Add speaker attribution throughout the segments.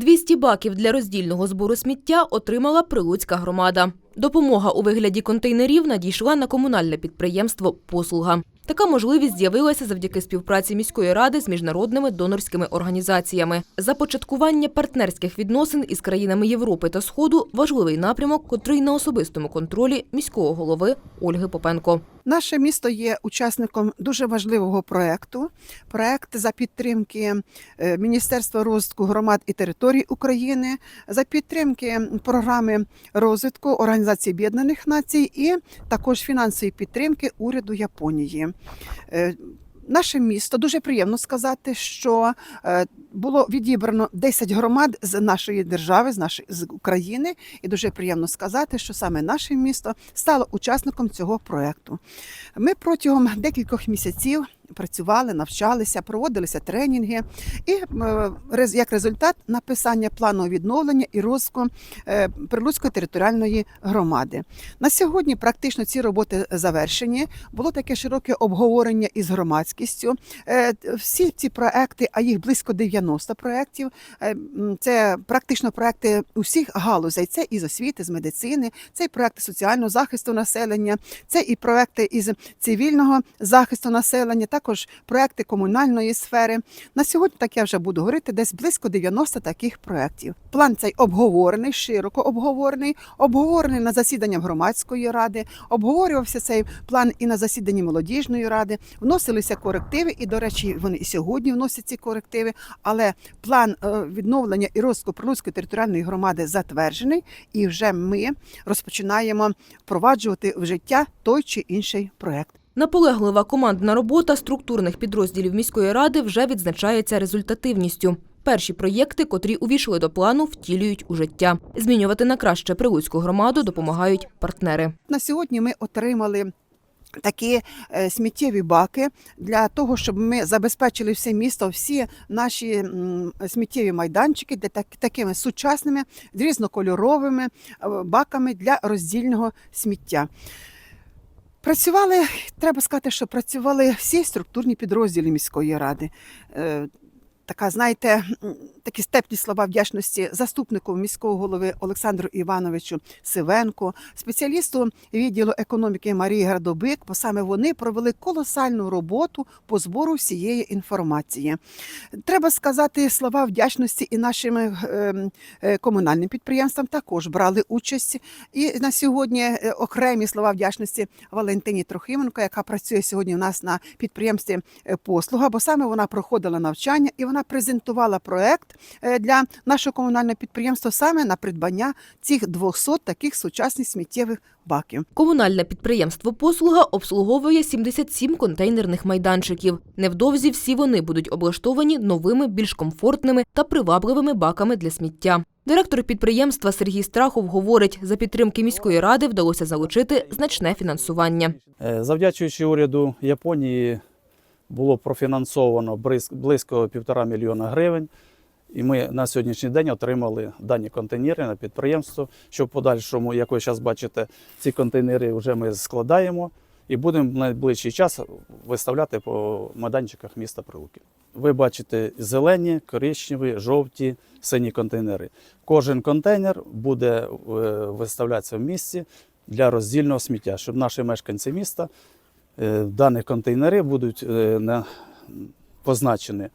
Speaker 1: 200 баків для роздільного збору сміття отримала Прилуцька громада. Допомога у вигляді контейнерів надійшла на комунальне підприємство «Послуга». Така можливість з'явилася завдяки співпраці міської ради з міжнародними донорськими організаціями. Започаткування партнерських відносин із країнами Європи та Сходу важливий напрямок, котрий на особистому контролі міського голови Ольги Попенко.
Speaker 2: Наше місто є учасником дуже важливого проекту. Проект за підтримки е, Міністерства розвитку громад і територій України, за підтримки програми розвитку Організації Об'єднаних Націй і також фінансової підтримки уряду Японії. Е, Наше місто дуже приємно сказати, що е, було відібрано 10 громад з нашої держави, з нашої з України, і дуже приємно сказати, що саме наше місто стало учасником цього проекту. Ми протягом декількох місяців працювали, навчалися, проводилися тренінги, і е, як результат написання плану відновлення і розвитку е, Прилуцької територіальної громади. На сьогодні практично ці роботи завершені. Було таке широке обговорення із громадськістю. Е, Всі ці проекти, а їх близько 90 проєктів, е, це практично проекти усіх галузей. Це із освіти, з медицини, це і проекти соціального захисту населення, це і проекти із цивільного захисту населення, також проекти комунальної сфери. На сьогодні, так я вже буду говорити, десь близько 90 таких проєктів. План цей обговорений, широко обговорений, обговорений на засіданнях громадської ради, обговорювався цей план і на засіданні молодіжної ради. Вносилися корективи, і, до речі, вони і сьогодні вносять ці корективи. Але план е, відновлення і розвитку Прилуцької територіальної громади затверджений, і вже ми розпочинаємо впроваджувати в життя той чи інший проект.
Speaker 1: Наполеглива командна робота структурних підрозділів міської ради вже відзначається результативністю. Перші проєкти, котрі увійшли до плану, втілюють у життя. Змінювати на краще прилуцьку громаду допомагають партнери.
Speaker 2: На сьогодні ми отримали. Такі е, сміттєві баки для того, щоб ми забезпечили все місто, всі наші сміттєві майданчики, так, такими сучасними, різнокольоровими е, баками для роздільного сміття. Працювали, треба сказати, що працювали всі структурні підрозділи міської ради. Е, Така, знаєте, такі степні слова вдячності заступнику міського голови Олександру Івановичу Сивенку, спеціалісту відділу економіки Марії Градобик, бо саме вони провели колосальну роботу по збору всієї інформації. Треба сказати слова вдячності і нашим ем, е, комунальним підприємствам також брали участь. І на сьогодні е, окремі слова вдячності Валентині Трохименко, яка працює сьогодні у нас на підприємстві е, послуга, бо саме вона проходила навчання і вона презентувала проект е, для нашого комунального підприємства саме на придбання цих 200 таких сучасних сміттєвих баків.
Speaker 1: Комунальне підприємство «Послуга» обслуговує 77 контейнерних майданчиків. Невдовзі всі вони будуть облаштовані новими, більш комфортними та привабливими баками для сміття. Директор підприємства Сергій Страхов говорить, за підтримки міської ради вдалося залучити значне фінансування.
Speaker 3: Е, Завдячуючи уряду Японії, було профінансовано близько півтора мільйона гривень. І ми на сьогоднішній день отримали дані контейнери на підприємство. Що в подальшому, як ви зараз бачите, ці контейнери вже ми складаємо і будемо в найближчий час виставляти по майданчиках міста Прилуки. Ви бачите зелені, коричневі, жовті, сині контейнери. Кожен контейнер буде е, виставлятися в місці для роздільного сміття, щоб наші мешканці міста дані контейнери будуть е, позначені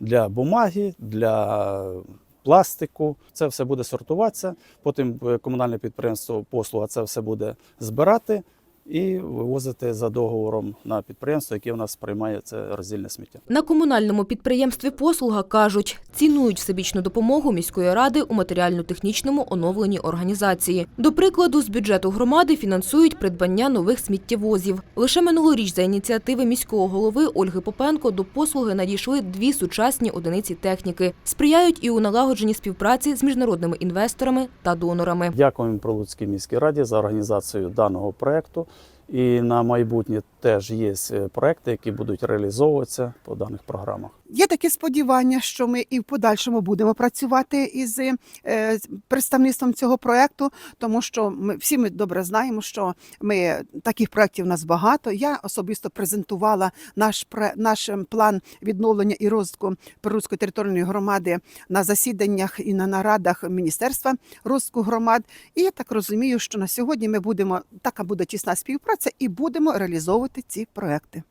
Speaker 3: для бумаги, для пластику. Це все буде сортуватися. Потім е, комунальне підприємство послуга це все буде збирати і вивозити за договором на підприємство, яке у нас приймає це роздільне сміття.
Speaker 1: На комунальному підприємстві «Послуга» кажуть, цінують всебічну допомогу міської ради у матеріально-технічному оновленні організації. До прикладу, з бюджету громади фінансують придбання нових сміттєвозів. Лише минулоріч за ініціативи міського голови Ольги Попенко до «Послуги» надійшли дві сучасні одиниці техніки. Сприяють і у налагодженні співпраці з міжнародними інвесторами та донорами.
Speaker 3: Дякуємо Прилуцькій міській раді за організацію даного проекту. І на майбутнє теж є е, проекти, які будуть реалізовуватися по даних програмах.
Speaker 2: Є таке сподівання, що ми і в подальшому будемо працювати із е, представництвом цього проекту, тому що ми всі ми добре знаємо, що ми таких проєктів у нас багато. Я особисто презентувала наш наш ем, план відновлення і розвитку Прилуцької територіальної громади на засіданнях і на нарадах Міністерства розвитку громад. І я так розумію, що на сьогодні ми будемо така буде тісна співпраця і будемо реалізовувати ці проекти.